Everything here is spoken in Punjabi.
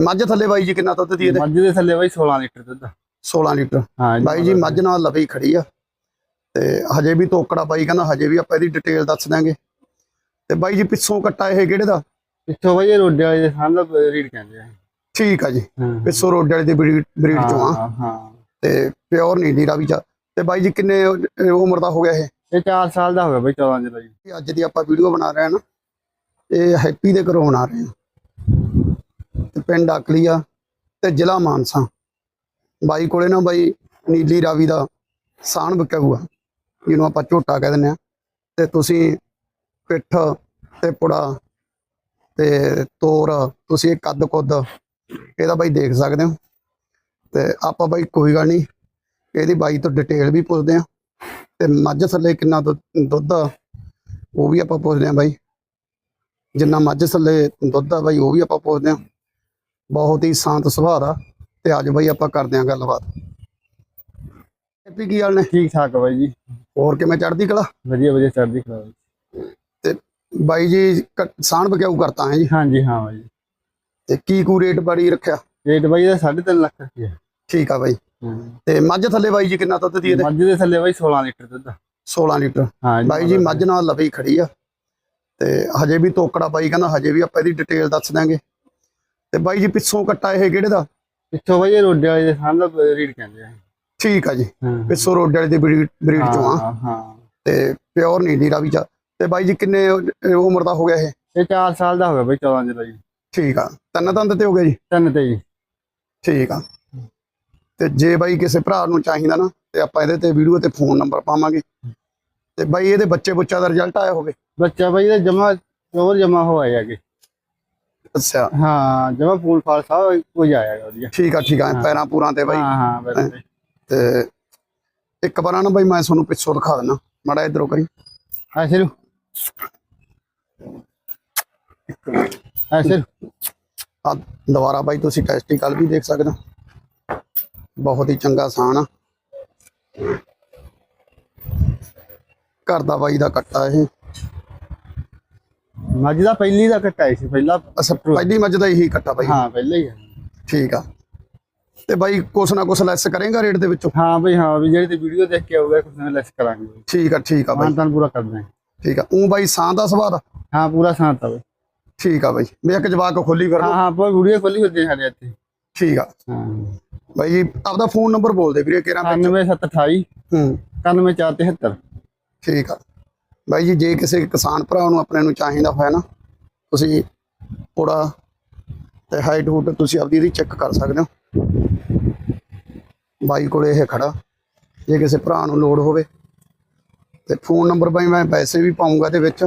ਮੱਝ ਥੱਲੇ ਬਾਈ ਜੀ ਕਿੰਨਾ ਦੁੱਧ ਦੀ ਇਹਦੇ? ਮੱਝ ਦੇ ਥੱਲੇ ਬਾਈ 16 ਲੀਟਰ ਦੁੱਧ। 16 ਲੀਟਰ। ਹਾਂ ਬਾਈ ਜੀ ਮੱਝ ਨਾਲ ਲਵੀ ਖੜੀ ਆ। ਤੇ ਹਜੇ ਵੀ ਤੋਕੜਾ ਬਾਈ ਕਹਿੰਦਾ ਹਜੇ ਵੀ ਆਪਾਂ ਇਹਦੀ ਡਿਟੇਲ ਦੱਸ ਦਾਂਗੇ ਤੇ ਬਾਈ ਜੀ ਪਿੱਛੋਂ ਕੱਟਾ ਇਹ ਕਿਹੜੇ ਦਾ? ਪਿੱਛੋਂ ਬਾਈ ਇਹ ਰੋਡੇ ਵਾਲੇ ਦੇ ਸਾਹਮਣੇ ਦਾ ਰੀਡ ਕਹਿੰਦੇ ਆ। ਠੀਕ ਆ ਜੀ। ਪਿੱਛੋਂ ਰੋਡੇ ਵਾਲੇ ਦੀ ਬਰੀਡ ਬਰੀਡ ਚੋਂ ਆ। ਹਾਂ ਹਾਂ ਤੇ ਪਿਓਰ ਨਹੀਂ ਨੀਰਾ ਵੀ ਚਾ ਤੇ ਬਾਈ ਜੀ ਕਿੰਨੇ ਉਮਰ ਦਾ ਹੋ ਗਿਆ ਇਹ? ਇਹ 4 ਸਾਲ ਦਾ ਹੋ ਗਿਆ ਬਾਈ 14 ਦੇ ਬਾਈ। ਇਹ ਅੱਜ ਦੀ ਆਪਾਂ ਵੀਡੀਓ ਬਣਾ ਰਹੇ ਹਾਂ ਨਾ। ਇਹ ਹੈਪੀ ਦੇ ਘਰੋਂ ਬਣਾ ਰਹੇ ਹਾਂ ਪਿੰਡ ਅਕਲੀ ਆ ਤੇ ਜ਼ਿਲ੍ਹਾ ਮਾਨਸਾ। ਬਾਈ ਕੋਲੇ ਨਾ ਬਾਈ ਨੀਲੀ ਰਾਵੀ ਦਾ ਸਾਣ ਵਿਕਿਆ ਹੋਇਆ ਜਿਹਨੂੰ ਆਪਾਂ ਝੋਟਾ ਕਹਿ ਦਿੰਦੇ ਆ ਤੇ ਤੁਸੀਂ ਪਿੱਠ ਤੇ ਪੁੜਾ ਤੇ ਤੋਰ, ਤੁਸੀਂ ਇਹ ਕੱਦ ਕੁੱਦ, ਇਹਦਾ ਬਾਈ ਦੇਖ ਸਕਦੇ ਹੋ। ਤੇ ਆਪਾਂ ਬਾਈ ਕੋਈ ਗੱਲ ਨਹੀਂ, ਇਹਦੀ ਬਾਈ ਤੋਂ ਡਿਟੇਲ ਵੀ ਪੁੱਛਦੇ ਆ ਤੇ ਮੱਝ ਥੱਲੇ ਕਿੰਨਾ ਦੁੱਧ ਦੁੱਧ ਆ, ਉਹ ਵੀ ਆਪਾਂ ਪੁੱਛਦੇ ਆ ਬਾਈ। ਜਿੰਨਾ ਮੱਝ ਥੱਲੇ ਦੁੱਧ ਆ ਬਾਈ, ਉਹ ਵੀ ਆਪਾਂ ਪੁੱਛਦੇ ਆ ਬਹੁਤ ਹੀ ਸ਼ਾਂਤ ਸੁਭਾਅ ਦਾ ਤੇ ਅੱਜ ਬਾਈ ਆਪਾਂ ਕਰਦੇ ਆ ਗੱਲਬਾਤ। ਹੈਪੀ ਕੀ ਹਾਲ ਨੇ? ਠੀਕ ਠਾਕ ਬਾਈ ਜੀ। ਹੋਰ ਕਿਵੇਂ ਚੜਦੀ ਕਲਾ? ਵਧੀਆ ਵਧੀਆ ਚੜ੍ਹਦੀ ਕਲਾ ਤੇ ਬਾਈ ਜੀ ਕ- ਸਾਣ ਬਕਿਆਊ ਕਰਤਾ ਹੈ ਜੀ? ਹਾਂਜੀ ਹਾਂ ਬਾਈ। ਤੇ ਕੀ ਕੂ ਰੇਟ ਬੜੀ ਰੱਖਿਆ? ਰੇਟ ਬਾਈ ਦਾ 3.5 ਲੱਖ ਰੁਪਇਆ। ਠੀਕ ਆ ਬਾਈ। ਤੇ ਮੱਝ ਥੱਲੇ ਬਾਈ ਜੀ ਕਿੰਨਾ ਦੁੱਧ ਦੀ ਇਹਦੇ? ਮੱਝ ਦੇ ਥੱਲੇ ਬਾਈ 16 ਲੀਟਰ ਦੁੱਧ 16 ਲੀਟਰ। ਹਾਂ ਬਾਈ ਜੀ ਮੱਝ ਨਾਲ ਲਵੀ ਖੜੀ ਆ। ਤੇ ਹਜੇ ਵੀ ਤੋਕੜਾ ਬਾਈ ਕਹਿੰਦਾ ਹਜੇ ਵੀ ਆਪਾਂ ਇਹਦੀ ਡਿਟੇਲ ਦੱਸ ਦਾਂਗੇ ਤੇ ਬਾਈ ਜੀ ਪਿੱਛੋਂ ਕੱਟਾ ਇਹ ਕਿਹੜੇ ਦਾ? ਪਿੱਛੋਂ ਬਾਈ ਇਹ ਰੋਡੇ ਵਾਲੇ ਦੇ ਸਾਹਮਣੇ ਦਾ ਰੀਡ ਕਹਿੰਦੇ ਆ। ਠੀਕ ਆ ਜੀ। ਪਿੱਛੋਂ ਰੋਡ ਵਾਲੇ ਦੀ ਬਰੀਡ ਚੋਂ ਆ। ਹਾਂ ਤੇ ਪਿਓਰ ਨਹੀਂ ਨੀਰਾ ਵੀ ਚਾ ਤੇ ਬਾਈ ਜੀ ਕਿੰਨੇ ਉਮਰ ਦਾ ਹੋ ਗਿਆ ਇਹ? ਇਹ 4 ਸਾਲ ਦਾ ਹੋ ਗਿਆ ਬਾਈ 14 ਦੇ ਬਾਈ ਠੀਕ ਆ। ਤਿੰਨ ਦੰਦ ਤੇ ਹੋ ਗਿਆ ਜੀ? ਤਿੰਨ ਤੇ ਜੀ। ਠੀਕ ਆ। ਤੇ ਜੇ ਬਾਈ ਕਿਸੇ ਭਰਾ ਨੂੰ ਚਾਹੀਦਾ ਨਾ ਤੇ ਆਪਾਂ ਇਹਦੇ ਤੇ ਵੀਡੀਓ ਤੇ ਫੋਨ ਨੰਬਰ ਪਾਵਾਂਗੇ। ਤੇ ਬਾਈ ਇਹਦੇ ਬੱਚੇ ਬੁੱਚਾ ਦਾ ਰਿਜ਼ਲਟ ਆਇਆ ਹੋਵੇ? ਬੱਚਾ ਬਾਈ ਦਾ ਜਮਾ ਚੋਰ ਜਮਾ ਹੋਇਆ ਹੈਗੇ ਅੱਛਾ। ਹਾਂ ਜਮਾ ਫੂਲ ਫਾਲ ਸਾਹਿਬ ਕੋਈ ਆਇਆ ਵਧੀਆ। ਠੀਕ ਆ ਠੀਕ ਆ ਪੈਰਾਂ ਪੂਰਾਂ ਤੇ ਬਾਈ। ਹਾਂ ਹਾਂ ਬਿਲਕੁਲ ਤੇ ਇੱਕ ਵਾਰ ਨਾ ਬਾਈ ਮੈਂ ਤੁਹਾਨੂੰ ਪਿੱਛੋਂ ਦਿਖਾ ਦਿੰਦਾ ਮਾੜਾ ਇਧਰੋਂ ਕਰੀ। ਹਾਂ ਸ਼ੁਰੂ। ਹਾਂ ਸ਼ੁਰੂ। ਆ ਦੁਬਾਰਾ ਬਾਈ ਤੁਸੀਂ ਟੈਸਟੀਕਲ ਵੀ ਦੇਖ ਸਕਦੇ ਹੋ। ਬਹੁਤ ਹੀ ਚੰਗਾ ਸਾਨ ਆ। ਘਰ ਦਾ ਬਾਈ ਦਾ ਕੱਟਾ ਇਹ। ਮੱਝ ਦਾ ਪਹਿਲੀ ਦਾ ਕਟਾਈ ਸੀ ਪਹਿਲਾ ਅਸਾਂ ਪਹਿਲੀ ਮੱਝ ਦਾ ਇਹੀ ਕੱਟਾ ਬਾਈ। ਹਾਂ ਪਹਿਲਾ ਹੀ ਹੈ ਠੀਕ ਆ। ਤੇ ਬਾਈ ਕੁਛ ਨਾ ਕੁਛ ਲੈਸ ਕਰੇਗਾ ਰੇਟ ਦੇ ਵਿੱਚੋਂ? ਹਾਂ ਬਈ ਹਾਂ ਵੀ ਜਿਹੜੀ ਤੇ ਵੀਡੀਓ ਦੇਖ ਕੇ ਆਊਗਾ ਕੁਝ ਨਾ ਲੈਸ ਕਰਾਂਗੇ। ਬਾਈ। ਠੀਕ ਆ ਠੀਕ ਆ ਬਾਈ। ਤਾਂ ਪੂਰਾ ਕਰ ਦਾਂਗੇ ਠੀਕ ਆ। ਉਹ ਬਾਈ ਸਾਂ ਦਾ ਸਵਾਦ? ਆ ਹਾਂ ਪੂਰਾ ਸਾਥ ਆ ਬਈ। ਠੀਕ ਆ ਬਾਈ। ਵੀ ਇੱਕ ਜਵਾਕ ਖੋਲੀ ਫਿਰ ਹਾਂ ਹਾਂ ਪਰ ਵੀਡੀਓ ਖੋਲੀ ਹੁੰਦੀ ਹੈ ਸਾਡੇ ਇੱਥੇ। ਠੀਕ ਆ। ਹਾਂ। ਬਾਈ ਜੀ ਆਪਦਾ ਫੋਨ ਨੰਬਰ ਬੋਲ ਦੇ ਵੀਰੇ ਕਿਹੜਾ 9728 ਹੂੰ। 91473 ਠੀਕ ਆ। ਬਾਈ ਜੀ, ਜੇ ਕਿਸੇ ਕਿਸਾਨ ਭਰਾ ਨੂੰ ਆਪਣੇ ਨੂੰ ਚਾਹੀਦਾ ਹੋਇਆ ਨਾ, ਤੁਸੀਂ ਥੋੜਾ ਤੇ ਹਾਈਟ ਹੂਟ ਤੁਸੀਂ ਆਪਦੀ ਇਹਦੀ ਚੈੱਕ ਕਰ ਸਕਦੇ ਹੋ। ਬਾਈ ਕੋਲੇ ਇਹ ਖੜਾ, ਜੇ ਕਿਸੇ ਭਰਾ ਨੂੰ ਲੋੜ ਹੋਵੇ। ਤੇ ਫੋਨ ਨੰਬਰ ਬਾਈ ਮੈਂ ਪੈਸੇ ਵੀ ਪਾਉਂਗਾ ਇਹਦੇ ਵਿੱਚ।